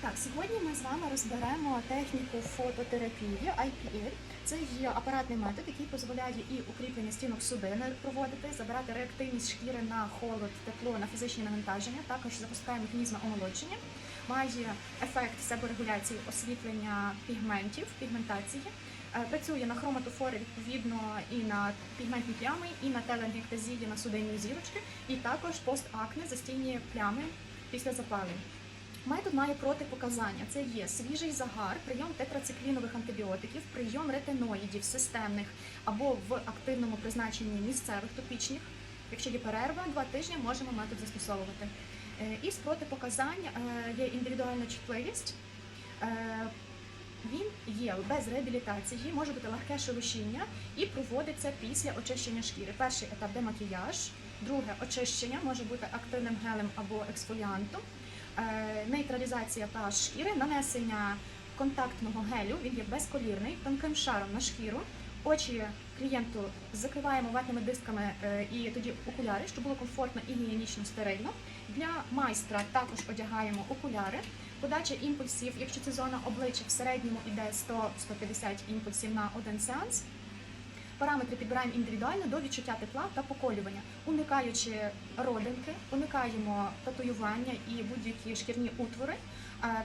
Так, сьогодні ми з вами розберемо техніку фототерапії IPL. Це є апаратний метод, який дозволяє і укріплення стінок судини проводити, забирати реактивність шкіри на холод, тепло, на фізичні навантаження. Також запускає механізми омолодження, має ефект себорегуляції освітлення пігментів, пігментації. Е, Працює на хроматофори відповідно і на пігментні плями, і на теленгектазії, на судинні зірочки, і також постакне застійні плями після запалень. Метод має протипоказання. Це є свіжий загар, прийом тетрациклінових антибіотиків, прийом ретиноїдів системних або в активному призначенні місцевих топічних. Якщо є перерва, два тижні можемо метод застосовувати. Е, Із протипоказань е, є індивідуальна чутливість. Е, Він є без реабілітації, може бути легке шелушіння і проводиться після очищення шкіри. Перший етап демакіяж, друге очищення може бути активним гелем або ексфоліантом, нейтралізація pH шкіри, нанесення контактного гелю, він є безколірний, тонким шаром на шкіру. Очі клієнту закриваємо ватними дисками е, і тоді окуляри, щоб було комфортно і гігієнічно стерильно. Для майстра також одягаємо окуляри. Подача імпульсів, якщо це зона обличчя, в середньому йде 100-150 імпульсів на один сеанс. Параметри підбираємо індивідуально до відчуття тепла та поколювання, уникаючи родинки, уникаємо татуювання і будь-які шкірні утвори. Е,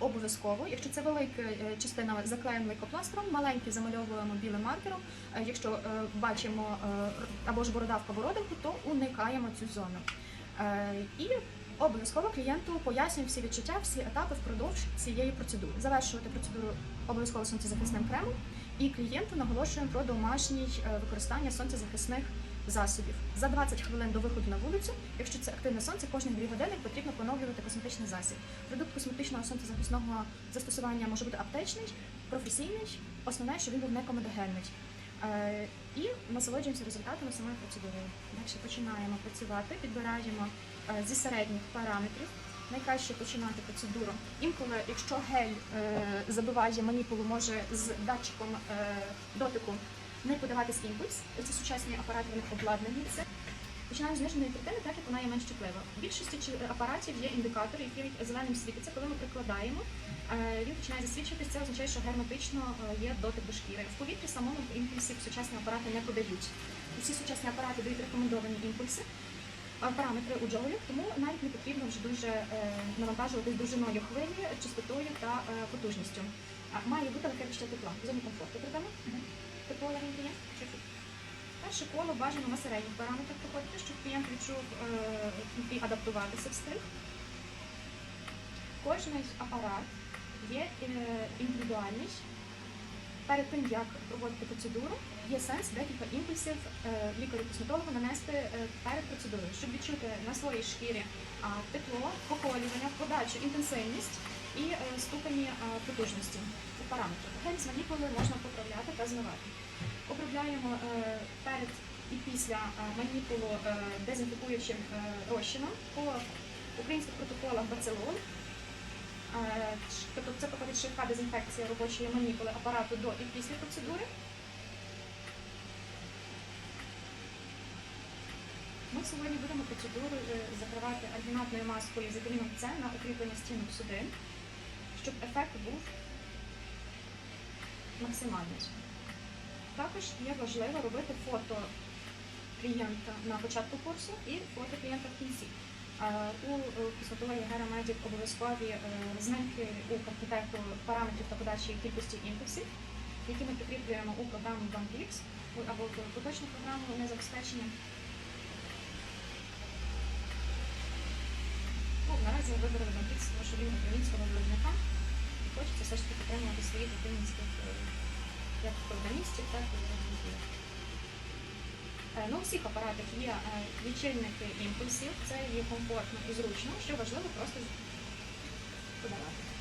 Обов'язково, якщо це велика е, частина заклеєна лейкопластром, маленькі замальовуємо білим маркером. Е, Якщо бачимо або ж бородавку, або родинку, то уникаємо цю зону. І обов'язково клієнту пояснюємо всі відчуття, всі етапи впродовж цієї процедури. Завершувати процедуру обов'язково сонцезахисним кремом. І клієнту наголошуємо про домашнє використання сонцезахисних засобів. За 20 хвилин до виходу на вулицю, якщо це активне сонце, кожні 2 години потрібно поновлювати косметичний засіб. Продукт косметичного сонцезахисного застосування може бути аптечний, професійний, основне, що він був не комедогенний. Е, І насолоджуємося результатами самої процедури. Далі починаємо працювати, підбираємо е, зі середніх параметрів. Найкраще починати процедуру. Інколи, якщо гель е, забиває маніпулу, може з датчиком е, дотику не подаватись імпульс. Це сучасні апарати, вони обладнані. Це починаємо з нижньої третини, так як вона є менш чутлива. В більшості чи- апаратів є індикатор, який зеленим світиться. Коли ми прикладаємо, е, він починає засвідчуватися. Це означає, що герметично е, є дотик до шкіри. В повітрі самому імпульсів сучасні апарати не подають. Усі сучасні апарати дають рекомендовані імпульси. Параметри у джоулях, тому навіть не потрібно вже дуже е, навантажуватись довжиною хвилі, частотою та е, потужністю. Має бути легке відчуття тепла, в зоні комфорту. Прийдемо? Тепло є? Перше коло бажано на середніх параметрах проходити, щоб клієнт відчув е, і адаптуватися встиг. Кожний апарат є е, індивідуальний. Перед тим, як проводити процедуру, є сенс декілька імпульсів е, лікарю-косметологу нанести е, перед процедурою, щоб відчути на своїй шкірі тепло, поколювання, подачу, інтенсивність і е, ступені потужності у параметрах. Гель з маніпули можна поправляти та змивати. Обробляємо перед і після маніпулу дезінфікуючим розчином по українських протоколах бацилон. Е, Тобто це проходить швидка дезінфекція робочої маніпули апарату до і після процедури. Ми сьогодні будемо процедуру е, закривати альгінатною маскою з вітаміном С на укріплення стінок судин, щоб ефект був максимальний. Також є важливо робити фото клієнта на початку курсу і фото клієнта в кінці. У е, косметології Гера Медік обов'язкові е, зменки у комплекті параметрів та подачі кількості імпульсів, які ми прикріплюємо у програму BankX або поточну програму незабезпечення. Ну, наразі вибрали BankX, тому що він українського виробника. Хочеться все ж таки підтримувати своїх українських е, як програмістів, так і виробників. Е, На усіх апаратах є е, лічильники імпульсів, це є комфортно і зручно, що важливо просто подавати.